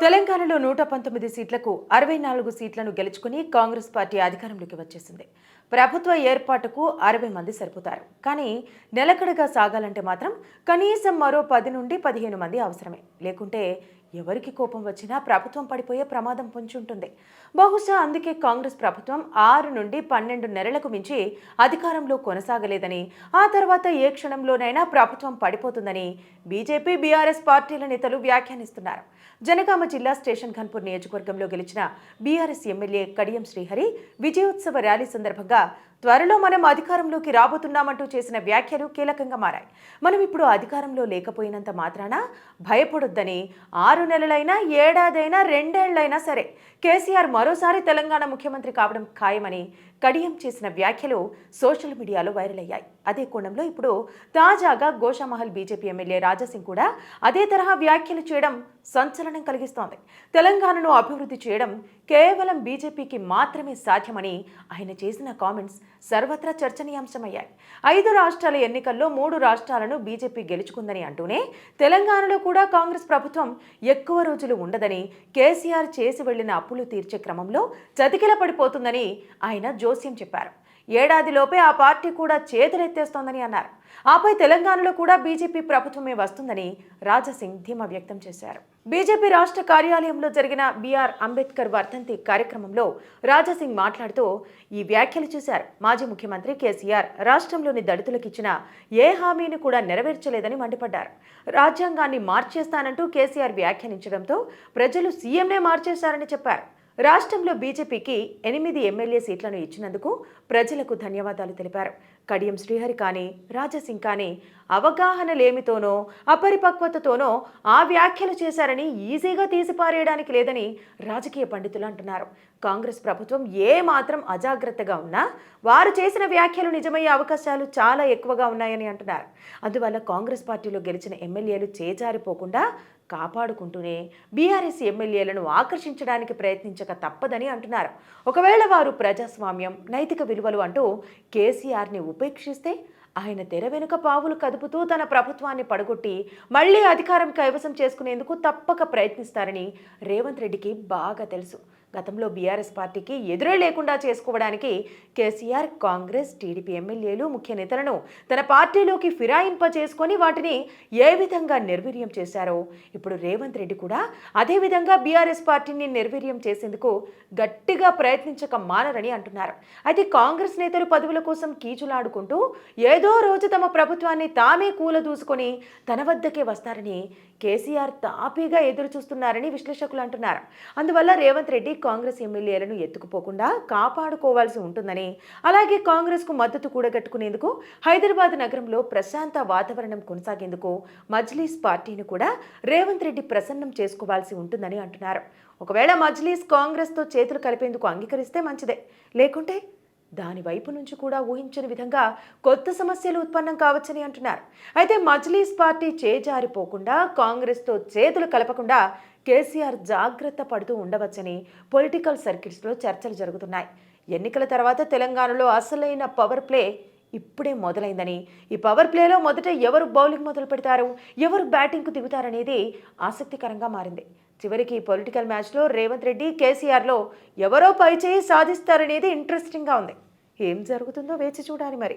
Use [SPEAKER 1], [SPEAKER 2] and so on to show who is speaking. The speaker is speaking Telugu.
[SPEAKER 1] తెలంగాణలో నూట పంతొమ్మిది సీట్లకు అరవై నాలుగు సీట్లను గెలుచుకుని కాంగ్రెస్ పార్టీ అధికారంలోకి వచ్చేసింది. ప్రభుత్వ ఏర్పాటుకు అరవై మంది సరిపోతారు. కానీ నిలకడగా సాగాలంటే మాత్రం కనీసం మరో పది నుండి పదిహేను మంది అవసరమే. లేకుంటే ఎవరికి కోపం వచ్చినా ప్రభుత్వం పడిపోయే ప్రమాదం పొంచుంటుంది బహుశా అందుకే కాంగ్రెస్ ప్రభుత్వం ఆరు నుండి పన్నెండు నెలలకు మించి అధికారంలో కొనసాగలేదని ఆ తర్వాత ఏ క్షణంలోనైనా ప్రభుత్వం పడిపోతుందని బీజేపీ బీఆర్ఎస్ పార్టీల నేతలు వ్యాఖ్యానిస్తున్నారు. జనగామ జిల్లా స్టేషన్ ఖన్పూర్ నియోజకవర్గంలో గెలిచిన బీఆర్ఎస్ ఎమ్మెల్యే కడియం శ్రీహరి విజయోత్సవ ర్యాలీ సందర్భంగా త్వరలో మనం అధికారంలోకి రాబోతున్నామంటూ చేసిన వ్యాఖ్యలు కీలకంగా మారాయి. మనం ఇప్పుడు అధికారంలో లేకపోయినంత మాత్రాన భయపడొద్దని ఆరు నెలలైనా ఏడాదైనా రెండేళ్ళైనా సరే కేసీఆర్ మరోసారి తెలంగాణ ముఖ్యమంత్రి కావడం ఖాయమని కడియం చేసిన వ్యాఖ్యలు సోషల్ మీడియాలో వైరల్ అయ్యాయి. అదే కోణంలో ఇప్పుడు తాజాగా గోషామహల్ బీజేపీ ఎమ్మెల్యే రాజాసింగ్ కూడా అదే తరహా వ్యాఖ్యలు చేయడం సంచలనం కలిగిస్తోంది. తెలంగాణను అభివృద్ధి చేయడం కేవలం బీజేపీకి మాత్రమే సాధ్యమని ఆయన చేసిన కామెంట్స్ సర్వత్రా చర్చనీయాంశమయ్యాయి. ఐదు రాష్ట్రాల ఎన్నికల్లో మూడు రాష్ట్రాలను బీజేపీ గెలుచుకుందని అంటూనే తెలంగాణలో కూడా కాంగ్రెస్ ప్రభుత్వం ఎక్కువ రోజులు ఉండదని కేసీఆర్ చేసి వెళ్ళిన అప్పులు తీర్చే క్రమంలో చతికిల పడిపోతుందని ఆయన జోస్యం చెప్పారు. ఏడాదిలోపే ఆ పార్టీ కూడా చేతులెత్తేస్తోందని అన్నారు. ఆపై తెలంగాణలో కూడా బీజేపీ ప్రభుత్వమే వస్తుందని రాజాసింగ్ ధీమా వ్యక్తం చేశారు. బీజేపీ రాష్ట్ర కార్యాలయంలో జరిగిన బీఆర్ అంబేద్కర్ వర్ధంతి కార్యక్రమంలో రాజాసింగ్ మాట్లాడుతూ ఈ వ్యాఖ్యలు చేశారు. మాజీ ముఖ్యమంత్రి కేసీఆర్ రాష్ట్రంలోని దళితులకు ఇచ్చిన ఏ హామీని కూడా నెరవేర్చలేదని మండిపడ్డారు. రాజ్యాంగాన్ని మార్చేస్తానంటూ కేసీఆర్ వ్యాఖ్యానించడంతో ప్రజలు సీఎంనే మార్చేశారని చెప్పారు. రాష్ట్రంలో బీజేపీకి ఎనిమిది ఎమ్మెల్యే సీట్లను ఇచ్చినందుకు ప్రజలకు ధన్యవాదాలు తెలిపారు. కడియం శ్రీహరి కానీ రాజాసింగ్ కానీ అవగాహన లేమితోనో అపరిపక్వతతోనో ఆ వ్యాఖ్యలు చేశారని ఈజీగా తీసిపారేయడానికి లేదని రాజకీయ పండితులు అంటున్నారు. కాంగ్రెస్ ప్రభుత్వం ఏ మాత్రం అజాగ్రత్తగా ఉన్నా వారు చేసిన వ్యాఖ్యలు నిజమయ్యే అవకాశాలు చాలా ఎక్కువగా ఉన్నాయని అంటున్నారు. అందువల్ల కాంగ్రెస్ పార్టీలో గెలిచిన ఎమ్మెల్యేలు చేజారిపోకుండా కాపాడుకుంటూనే బీఆర్ఎస్ ఎమ్మెల్యేలను ఆకర్షించడానికి ప్రయత్నించక తప్పదని అంటున్నారు. ఒకవేళ వారు ప్రజాస్వామ్యం నైతిక విలువలు అంటూ కేసీఆర్ని ఉపేక్షిస్తే ఆయన తెర వెనుక పావులు కదుపుతూ తన ప్రభుత్వాన్ని పడగొట్టి మళ్ళీ అధికారం కైవసం చేసుకునేందుకు తప్పక ప్రయత్నిస్తారని రేవంత్ రెడ్డికి బాగా తెలుసు. గతంలో బీఆర్ఎస్ పార్టీకి ఎదురే లేకుండా చేసుకోవడానికి కేసీఆర్ కాంగ్రెస్ టీడీపీ ఎమ్మెల్యేలు ముఖ్య నేతలను తన పార్టీలోకి ఫిరాయింప చేసుకొని వాటిని ఏ విధంగా నిర్వీర్యం చేశారో ఇప్పుడు రేవంత్ రెడ్డి కూడా అదే విధంగా బీఆర్ఎస్ పార్టీని నిర్వీర్యం చేసేందుకు గట్టిగా ప్రయత్నించక మానరని అంటున్నారు. అయితే కాంగ్రెస్ నేతలు పదవుల కోసం కీచులాడుకుంటూ ఏదో రోజు తమ ప్రభుత్వాన్ని తామే కూలదూసుకొని తన వద్దకే వస్తారని కేసీఆర్ తాపీగా ఎదురు చూస్తున్నారని విశ్లేషకులు అంటున్నారు. అందువల్ల రేవంత్ రెడ్డి కాంగ్రెస్ ఎమ్మెల్యేలను ఎత్తుకుపోకుండా కాపాడుకోవాల్సి ఉంటుందని అలాగే కాంగ్రెస్కు మద్దతు కూడగట్టుకునేందుకు హైదరాబాద్ నగరంలో ప్రశాంత వాతావరణం కొనసాగేందుకు మజ్లీస్ పార్టీని కూడా రేవంత్ రెడ్డి ప్రసన్నం చేసుకోవాల్సి ఉంటుందని అంటున్నారు. ఒకవేళ మజ్లీస్ కాంగ్రెస్తో చేతులు కలిపేందుకు అంగీకరిస్తే మంచిదే. లేకుంటే దాని వైపు నుంచి కూడా ఊహించని విధంగా కొత్త సమస్యలు ఉత్పన్నం కావచ్చని అంటున్నారు. అయితే మజ్లీస్ పార్టీ చేజారిపోకుండా కాంగ్రెస్తో చేతులు కలపకుండా కేసీఆర్ జాగ్రత్త పడుతూ ఉండవచ్చని పొలిటికల్ సర్కిట్స్లో చర్చలు జరుగుతున్నాయి. ఎన్నికల తర్వాత తెలంగాణలో అసలైన పవర్ ప్లే ఇప్పుడే మొదలైందని ఈ పవర్ ప్లేలో మొదట ఎవరు బౌలింగ్ మొదలు పెడతారు ఎవరు బ్యాటింగ్కు దిగుతారనేది ఆసక్తికరంగా మారింది. చివరికి పొలిటికల్ మ్యాచ్లో రేవంత్ రెడ్డి కేసీఆర్లో ఎవరో పైచేయి సాధిస్తారనేది ఇంట్రెస్టింగ్గా ఉంది. ఏం జరుగుతుందో వేచి చూడాలి మరి.